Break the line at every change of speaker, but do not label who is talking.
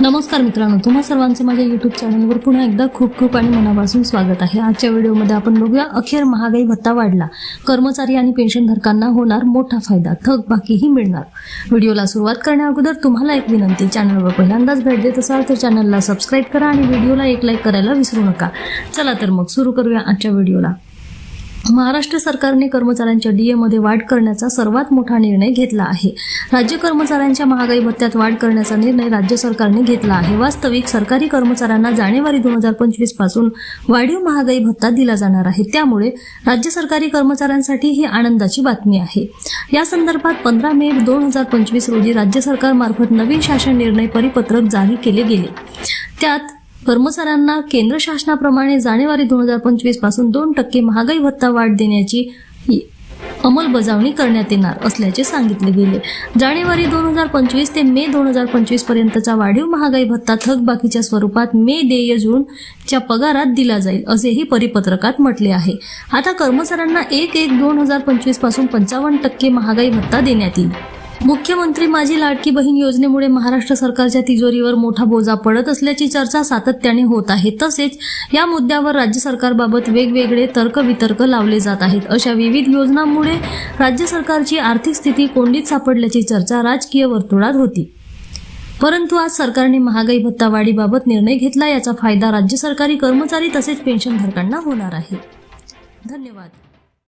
नमस्कार मित्रांनो तुम्हा सर्वांचं माझ्या युट्यूब चॅनलवर पुन्हा एकदा खूप खूप आणि मनापासून स्वागत आहे. आजच्या व्हिडिओमध्ये आपण बघूया अखेर महागाई भत्ता वाढला. कर्मचारी आणि पेन्शनधारकांना होणार मोठा फायदा थक बाकीही मिळणार. व्हिडिओला सुरुवात करण्याअगोदर तुम्हाला एक विनंती चॅनलवर पहिल्यांदाच भेट देत असाल तर चॅनलला सबस्क्राईब करा आणि व्हिडिओला एक लाईक करायला विसरू नका. चला तर मग सुरू करूया आजच्या व्हिडिओला महाराष्ट्र सरकारने कर्मचाऱ्यांच्या डीएमध्ये वाढ करण्याचा सर्वात मोठा निर्णय घेतला आहे. राज्य कर्मचाऱ्यांच्या महागाई भत्त्यात वाढ करण्याचा निर्णय राज्य सरकारने घेतला आहे. वास्तविक सरकारी कर्मचाऱ्यांना जानेवारी दोन हजार पंचवीसपासून वाढीव महागाई भत्ता दिला जाणार आहे. त्यामुळे राज्य सरकारी कर्मचाऱ्यांसाठी ही आनंदाची बातमी आहे. या संदर्भात पंधरा मे दोन हजार पंचवीस रोजी राज्य सरकारमार्फत नवीन शासन निर्णय परिपत्रक जारी केले गेले. त्यात कर्मचाऱ्यांना केंद्र शासनाप्रमाणे जानेवारी दोन हजार पंचवीसपासून दोन टक्के महागाई भत्ता वाढ देण्याची अंमलबजावणी करण्यात येणार असल्याचे सांगितले गेले. जानेवारी दोन हजार पंचवीस ते मे दोन हजार पंचवीस पर्यंतचा वाढीव महागाई भत्ता थकबाकीच्या स्वरूपात मे देय जूनच्या पगारात दिला जाईल असेही परिपत्रकात म्हटले आहे. आता कर्मचाऱ्यांना एक एक दोन हजार पंचवीसपासून पंचावन्न टक्के महागाई भत्ता देण्यात येईल. मुख्यमंत्री माझी लाडकी बहीण योजनेमुळे महाराष्ट्र सरकारच्या तिजोरीवर मोठा बोजा पडत असल्याची चर्चा सातत्याने होत आहे. तसेच या मुद्द्यावर राज्य सरकारबाबत वेगवेगळे तर्कवितर्क लावले जात आहेत. अशा विविध योजनांमुळे राज्य सरकारची आर्थिक स्थिती कोंडीत सापडल्याची चर्चा राजकीय वर्तुळात होती. परंतु आज सरकारने महागाई भत्ता वाढीबाबत निर्णय घेतला याचा फायदा राज्य सरकारी कर्मचारी तसेच पेन्शनधारकांना होणार आहे. धन्यवाद.